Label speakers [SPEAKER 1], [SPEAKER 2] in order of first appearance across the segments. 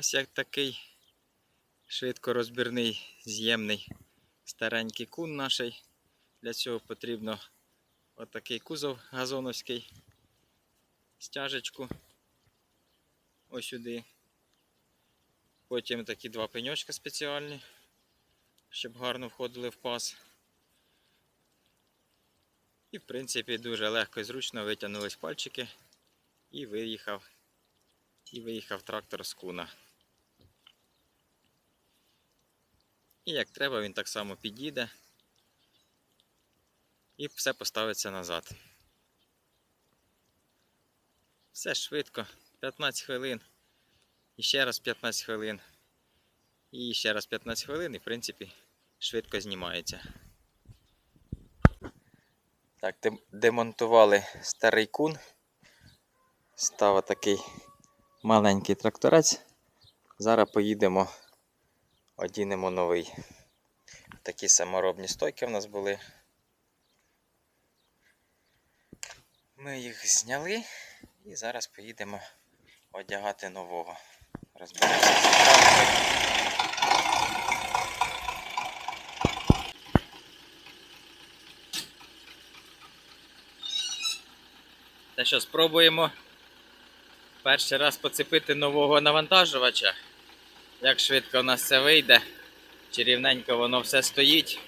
[SPEAKER 1] Ось як такий швидкорозбірний, з'ємний старенький кун наший. Для цього потрібно отакий кузов газоновський, стяжечку ось сюди. Потім такі два пеньочка спеціальні, щоб гарно входили в паз. І в принципі дуже легко і зручно витягнулись пальчики і виїхав, і виїхав трактор з куна. І як треба, він так само підійде і все поставиться назад. Все швидко, 15 хвилин, і ще раз 15 хвилин, і ще раз 15 хвилин, і в принципі швидко знімається. Так, демонтували старий кун. Став такий маленький тракторець. Зараз поїдемо, одінемо новий. Такі саморобні стойки в нас були. Ми їх зняли і зараз поїдемо одягати нового. Розберемося. Та що, спробуємо перший раз поцепити нового навантажувача. Як швидко у нас це вийде. Чи рівненько воно все стоїть.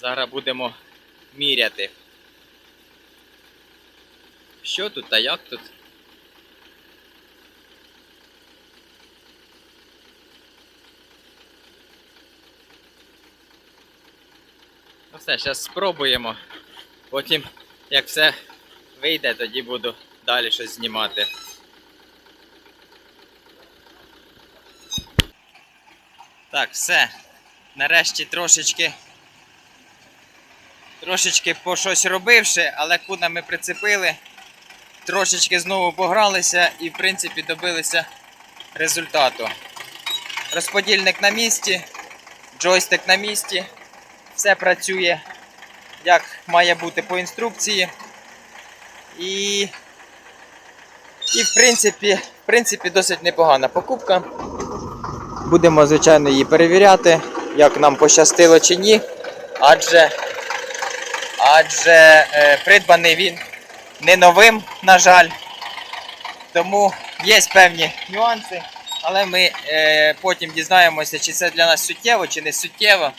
[SPEAKER 1] Зараз будемо міряти. Що тут та як тут? Ну все, зараз спробуємо. Потім, як все вийде, тоді буду далі щось знімати. Так, все. Нарешті трошечки. Трошечки по щось робивши, але куна ми прицепили. Трошечки знову погралися і, в принципі, добилися результату. Розподільник на місці, джойстик на місці. Все працює як має бути по інструкції. І, і в, принципі, в принципі, досить непогана покупка. Будемо, звичайно, її перевіряти, як нам пощастило чи ні. Адже, адже е, придбаний він не новим, на жаль. Тому є певні нюанси, але ми е, потім дізнаємося, чи це для нас суттєво, чи не суттєво.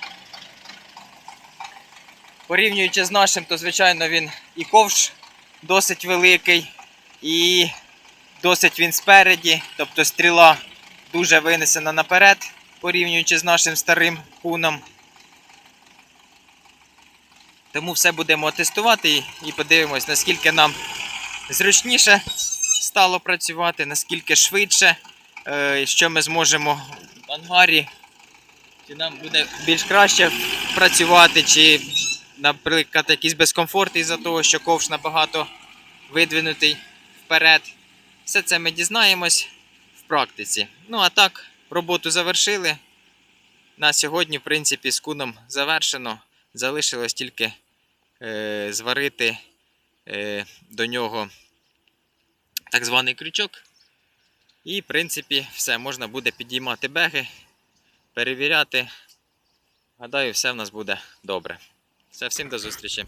[SPEAKER 1] Порівнюючи з нашим, то звичайно він і ковш досить великий, і досить він спереді, тобто стріла дуже винесена наперед, порівнюючи з нашим старим куном. Тому все будемо тестувати і, подивимось, наскільки нам зручніше стало працювати, наскільки швидше, е, що ми зможемо в ангарі, чи нам буде більш краще працювати, чи наприклад, якийсь безкомфорт із-за того, що ковш набагато видвинутий вперед. Все це ми дізнаємось практиці. Ну а так, роботу завершили. На сьогодні, в принципі, з куном завершено. Залишилось тільки е, зварити е, до нього так званий крючок. І, в принципі, все, можна буде підіймати беги, перевіряти. Гадаю, все в нас буде добре. Все, всім до зустрічі.